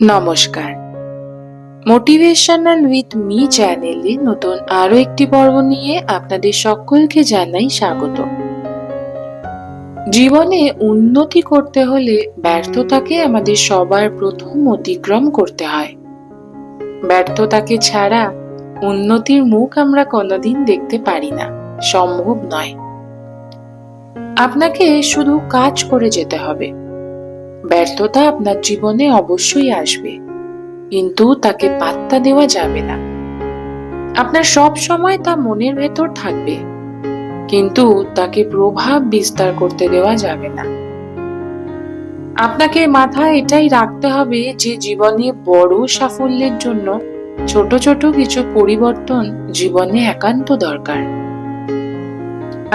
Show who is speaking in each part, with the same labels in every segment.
Speaker 1: নমস্কার। Motivational with me চ্যানেলে নতুন আরও একটি পর্ব নিয়ে আপনাদের সকলকে জানাই স্বাগত। জীবনে উন্নতি করতে হলে ব্যর্থতাকে আমাদের সবার প্রথম অতিক্রম করতে হয়। ব্যর্থতাকে ছাড়া উন্নতির মুখ আমরা কোনোদিন দেখতে পারি না, সম্ভব নয়। আপনাকে শুধু কাজ করে যেতে হবে। ব্যর্থতা আপনার জীবনে অবশ্যই আসবে, কিন্তু তাকে পাত্তা দেওয়া যাবে না। আপনার সব সময় তা মনের ভেতর থাকবে, কিন্তু তাকে প্রভাব বিস্তার করতে দেওয়া যাবে না। আপনাকে মাথায় এটাই রাখতে হবে যে জীবনে বড় সাফল্যের জন্য ছোট ছোট কিছু পরিবর্তন জীবনে একান্ত দরকার।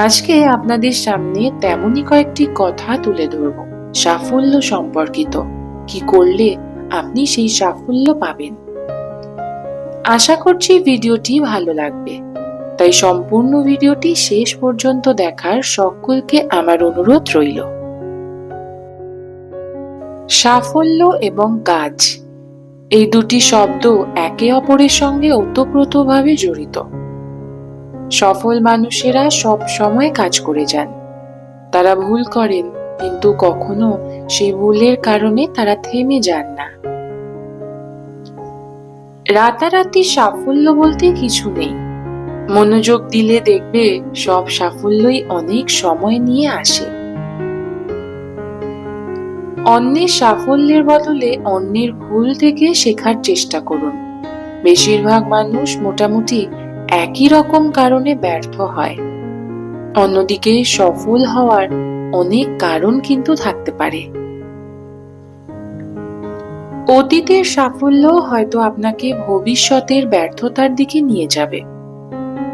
Speaker 1: আজকে আপনাদের সামনে তেমনই কয়েকটি কথা তুলে ধরব। সাফল্য সম্পর্কিত। কি করলে আপনি সেই সাফল্য পাবেন? আশা করছি ভিডিওটি ভালো লাগবে। তাই সম্পূর্ণ ভিডিওটি শেষ পর্যন্ত দেখার সকলকে আমার অনুরোধ রইল। সাফল্য এবং কাজ এই দুটি শব্দ একে অপরের সঙ্গে ওতপ্রোতভাবে জড়িত। সফল মানুষেরা সব সময় কাজ করে যান। তারা ভুল করেন কিন্তু কখনো সেই ভুলের কারণে তারা থেমে যান না। রাতারাতি সাফল্য বলতে কিছু নেই। মনোযোগ দিলে দেখবে সব সাফল্যই অনেক সময় নিয়ে আসে। অন্যের সাফল্যের বদলে অন্যের ভুল থেকে শেখার চেষ্টা করুন। বেশিরভাগ মানুষ মোটামুটি একই রকম কারণে ব্যর্থ হয়। অন্যদিকে সফল হওয়ার অনেক কারণ কিন্তু থাকতে পারে। অতীতের সাফল্য হয়তো আপনাকে ভবিষ্যতের ব্যর্থতার দিকে নিয়ে যাবে।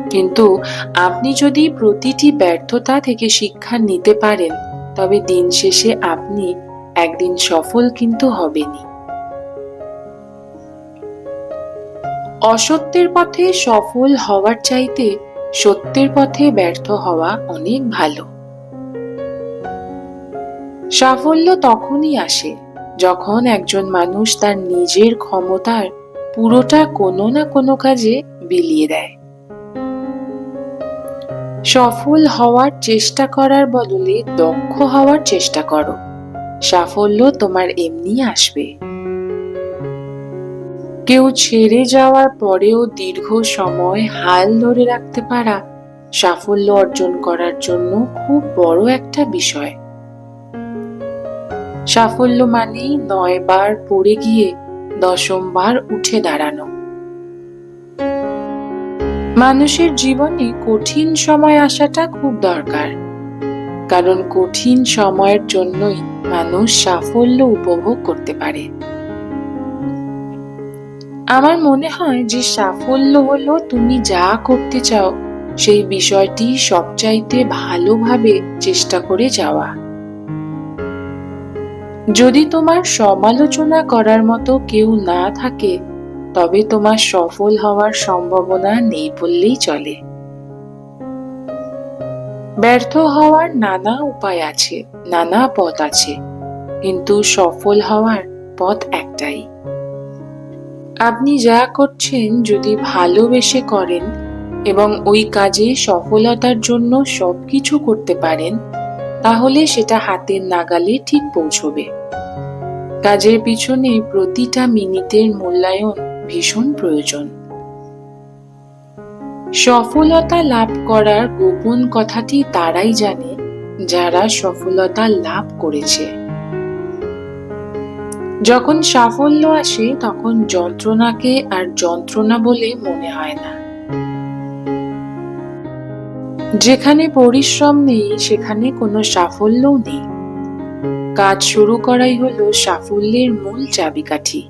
Speaker 1: কিন্তু আপনি যদি প্রতিটি ব্যর্থতা থেকে শিক্ষা নিতে পারেন, তবে দিন শেষে আপনি একদিন সফল কিন্তু হবেনি অসত্যের পথে সফল হওয়ার চাইতে সত্যের পথে ব্যর্থ হওয়া অনেক ভালো। সাফল্য তখনই আসে যখন একজন মানুষ তার নিজের ক্ষমতার পুরোটা কোনো না কোনো কাজে বিলিয়ে দেয়। সফল হওয়ার চেষ্টা করার বদলে দক্ষ হওয়ার চেষ্টা করো। সাফল্য তোমার এমনি আসবে। কেউ ছেড়ে যাওয়ার পরেও দীর্ঘ সময় হাল ধরে রাখতে পারা সাফল্য অর্জন করার জন্য খুব বড় একটা বিষয়। সাফল্য মানেই নয় বার পড়ে গিয়ে দশম বার উঠে দাঁড়ানো। মানুষের জীবনে কঠিন সময় আসাটা খুব দরকার, কারণ কঠিন সময়ের জন্যই মানুষ সাফল্য উপভোগ করতে পারে। আমার মনে হয় যে সাফল্য হলো তুমি যা করতে চাও, সেই বিষয়টি সবচাইতে ভালোভাবে চেষ্টা করে যাওয়া। যদি তোমার সমালোচনা করার মতো কেউ না থাকে, তবে তোমার সফল হওয়ার সম্ভাবনা নেই বললেই চলে। ব্যর্থ হওয়ার নানা উপায় আছে, নানা পথ আছে, কিন্তু সফল হওয়ার পথ একটাই। আপনি যা করছেন যদি ভালোবেসে করেন এবং ওই কাজে সফলতার জন্য সবকিছু করতে পারেন, তাহলে সেটা হাতের নাগালে ঠিক পৌঁছবে। কাজের পিছনে প্রতিটা মিনিটের মূল্যায়ন ভীষণ প্রয়োজন। সফলতা লাভ করার গোপন কথাটি তারাই জানে, যারা সফলতা লাভ করেছে। যখন সাফল্য আসে, তখন যন্ত্রণাকে আর যন্ত্রণা বলে মনে হয় না। যেখানে পরিশ্রম নেই, সেখানে কোনো সাফল্যও নেই। কাজ শুরু করাই হলো সাফল্যের মূল চাবিকাঠি।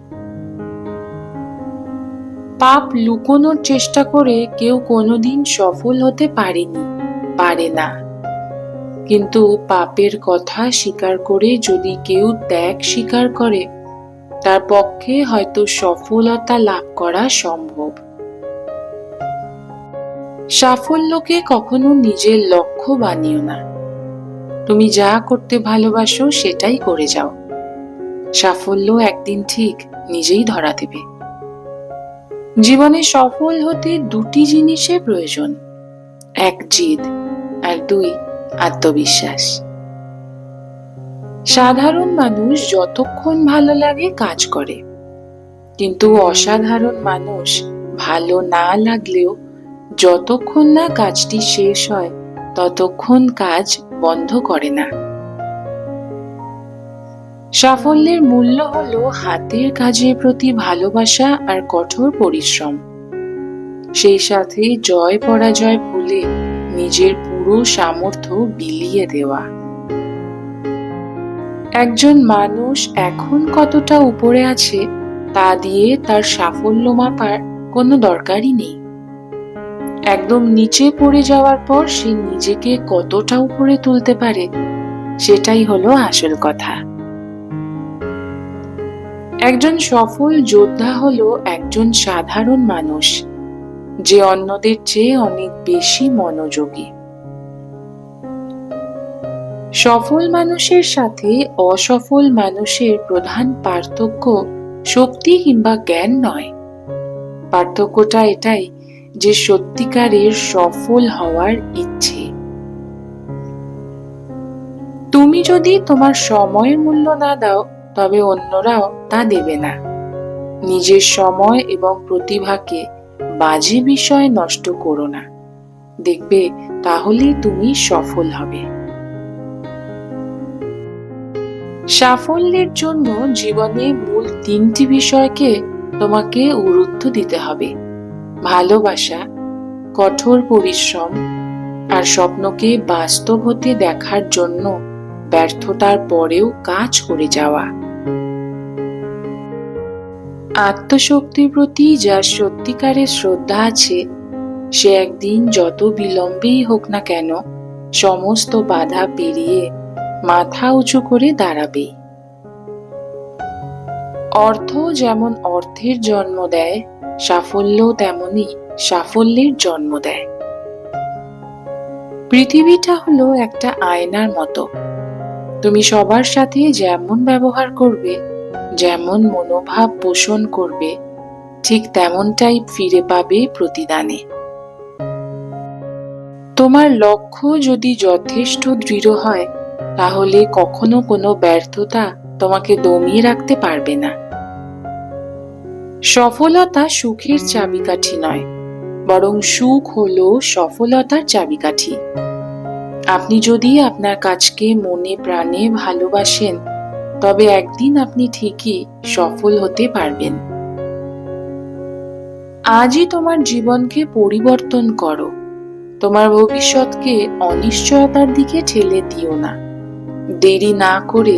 Speaker 1: পাপ লুকোনোর চেষ্টা করে কেউ কোনোদিন সফল হতে পারেনি, পারে না। কিন্তু পাপের কথা স্বীকার করে যদি কেউ ত্যাগ স্বীকার করে, তার পক্ষে হয়তো সফলতা লাভ করা সম্ভব। সাফল্যকে কখনো নিজের লক্ষ্য বানিও না। তুমি যা করতে ভালোবাসো সেটাই করে যাও। সাফল্য একদিন ঠিক নিজেই ধরা দেবে। জীবনে সফল হতে দুটি জিনিসের প্রয়োজন, এক জিদ আর দুই আত্মবিশ্বাস। সাধারণ মানুষ যতক্ষণ ভালো লাগে কাজ করে, কিন্তু অসাধারণ মানুষ ভালো না লাগলেও যতক্ষণ না কাজটি শেষ হয়, ততক্ষণ কাজ বন্ধ করে না। সাফল্যের মূল্য হলো হাতের কাজের প্রতি ভালোবাসা আর কঠোর পরিশ্রম। সেই সাথে জয় পরাজয় ভুলে নিজের পুরো সামর্থ্য বিলিয়ে দেওয়া। একজন মানুষ এখন কতটা উপরে আছে তা দিয়ে তার সাফল্য মাপার কোনো দরকারই নেই। একদম নিচে পড়ে যাওয়ার পর সে নিজেকে কতটা উপরে তুলতে পারে, সেটাই হলো আসল কথা। একজন সফল যোদ্ধা হলো একজন সাধারণ মানুষ, যে অন্যদের চেয়ে অনেক বেশি মনোযোগী। সফল মানুষের সাথে অসফল মানুষের প্রধান পার্থক্য শক্তি কিংবা জ্ঞান নয়। পার্থক্যটা এটাই যে সত্যিকারের সফল হওয়ার ইচ্ছে। তুমি যদি তোমার সময়ের মূল্য না দাও, তবে অন্যরাও তা দেবে না। নিজের সময় এবং প্রতিভাকে বাজে বিষয়ে নষ্ট করো না। দেখবে তাহলেই তুমি সফল হবে। সাফল্যের জন্য জীবনে মূল তিনটি বিষয়কে তোমাকে গুরুত্ব দিতে হবে। ভালোবাসা, কঠোর পরিশ্রম আর স্বপ্নকে বাস্তব হতে দেখার জন্য ব্যর্থতার পরেও কাজ করে যাওয়া। আত্মশক্তির প্রতি যার সত্যিকারের শ্রদ্ধা আছে, সে একদিন যত বিলম্বেই হোক না কেন সমস্ত বাধা পেরিয়ে মাথা উঁচু করে দাঁড়াবে। অর্থ যেমন অর্থের জন্ম দেয় সাফল্য তেমনি সাফল্যের জন্ম দেয়। পৃথিবীটা হলো একটা আয়নার মতো। তুমি সবার সাথে যেমন ব্যবহার করবে, যেমন মনোভাব পোষণ করবে, ঠিক তেমনটাই ফিরে পাবে প্রতিদানে। তোমার লক্ষ্য যদি যথেষ্ট দৃঢ় হয়, তাহলে কখনো কোনো ব্যর্থতা তোমাকে দমিয়ে রাখতে পারবে না। সফলতা সুখের চাবিকাঠি নয়, বরং সুখ হলো সফলতার চাবিকাঠি। আপনি যদি আপনার কাজকে মনে প্রাণে ভালোবাসেন, তবে একদিন আপনি ঠিকই সফল হতে পারবেন। আজই তোমার জীবনকে পরিবর্তন করো। তোমার ভবিষ্যৎকে অনিশ্চয়তার দিকে ঠেলে দিও না। দেরি না করে